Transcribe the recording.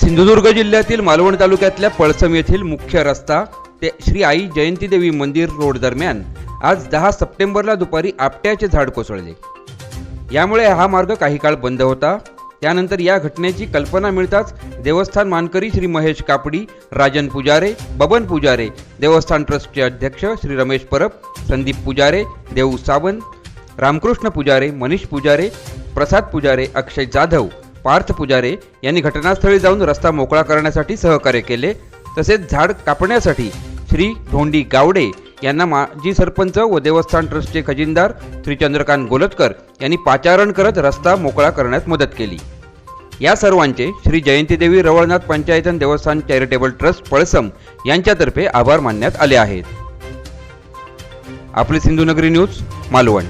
सिंधुदुर्ग जिल्ह्यातील मालवण तालुक्यातल्या पळसम येथील मुख्य रस्ता ते श्री आई जयंती देवी मंदिर रोड दरम्यान आज दहा सप्टेंबरला दुपारी आपट्याचे झाड कोसळले. यामुळे हा मार्ग काही काळ बंद होता. त्यानंतर या घटनेची कल्पना मिळताच देवस्थान मानकरी श्री महेश कापडी राजन पुजारे बबन पुजारे देवस्थान ट्रस्टचे अध्यक्ष श्री रमेश परब संदीप पुजारे देऊ सावंत रामकृष्ण पुजारे मनीष पुजारे प्रसाद पुजारे अक्षय जाधव पार्थ पुजारे यांनी घटनास्थळी जाऊन रस्ता मोकळा करण्यासाठी सहकार्य केले. तसेच झाड कापण्यासाठी श्री धोंडी गावडे यांना माजी सरपंच व देवस्थान ट्रस्टचे खजिनदार श्री चंद्रकांत गोलतकर यांनी पाचारण करत रस्ता मोकळा करण्यात मदत केली. या सर्वांचे श्री जयंतीदेवी रवळनाथ पंचायतन देवस्थान चॅरिटेबल ट्रस्ट पळसम यांच्यातर्फे आभार मानण्यात आले आहेत. आपली सिंधुनगरी न्यूज मालवण.